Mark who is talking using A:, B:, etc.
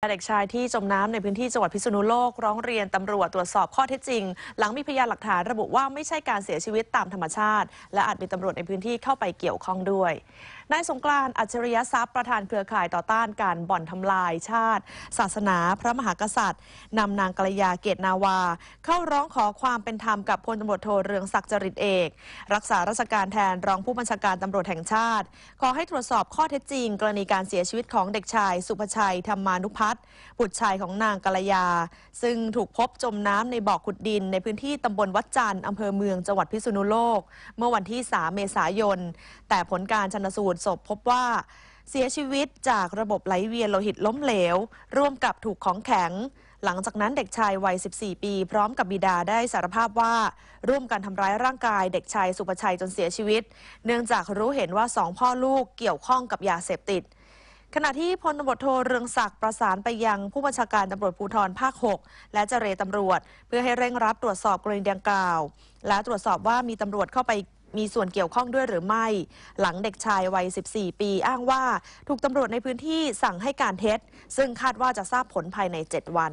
A: เด็กชายที่จมน้ำในพื้นที่จังหวัดพิษณุโลกร้องเรียนตำรวจตรวจสอบข้อเท็จจริง หลังมีพยานหลักฐานระบุว่าไม่ใช่การเสียชีวิตตามธรรมชาติ และอาจมีตำรวจในพื้นที่เข้าไปเกี่ยวข้องด้วย นายสงกรานต์อัจฉริยทรัพย์ประธานเครือข่ายต่อต้านการบ่อนทำลายชาติ ศาสนาพระมหากษัตริย์นำนางกัลยาเกตนาวา เข้าร้องขอความเป็นธรรมกับพลตำรวจโทเรืองศักดิ์จริตเอก รักษาราชการแทนรองผู้บัญชาการตำรวจแห่งชาติ ขอให้ตรวจสอบข้อเท็จจริง กรณีการเสียชีวิตของเด็กชาย สุภชัยธรรมานุพัฒน์บุตรชายของนางกัลยา ซึ่งถูกพบจมน้ำในบ่อขุดดิน ในพื้นที่ตำบลวัดจันทร์อำเภอเมืองจังหวัดพิษณุโลก เมื่อวันที่ 3 เมษายน แต่ผลการชันสูตรศพพบว่าเสียชีวิตจากระบบไหลเวียนโลหิตล้มเหลว ร่วมกับถูกของแข็ง หลังจากนั้นเด็กชายวัย 14 ปี พร้อมกับบิดาได้สารภาพว่า ร่วมกันทำร้ายร่างกาย เด็กชายสุภชัยจนเสียชีวิต เนื่องจากรู้เห็นว่าสองพ่อลูกเกี่ยวข้องกับยาเสพติด ขณะที่พลตำรวจโทเรืองศักดิ์ประสานไปยังผู้บัญชาการตำรวจภูธรภาค 6 และเจรตำรวจ เพื่อให้เร่งรับตรวจสอบกรณีดังกล่าว และตรวจสอบว่ามีตำรวจเข้าไป มีส่วนเกี่ยวข้องด้วยหรือไม่ หลังเด็กชายวัย 14 ปีอ้างว่า ถูกตำรวจในพื้นที่สั่งให้การเท็จ ซึ่งคาดว่าจะทราบผลภายใน 7 วัน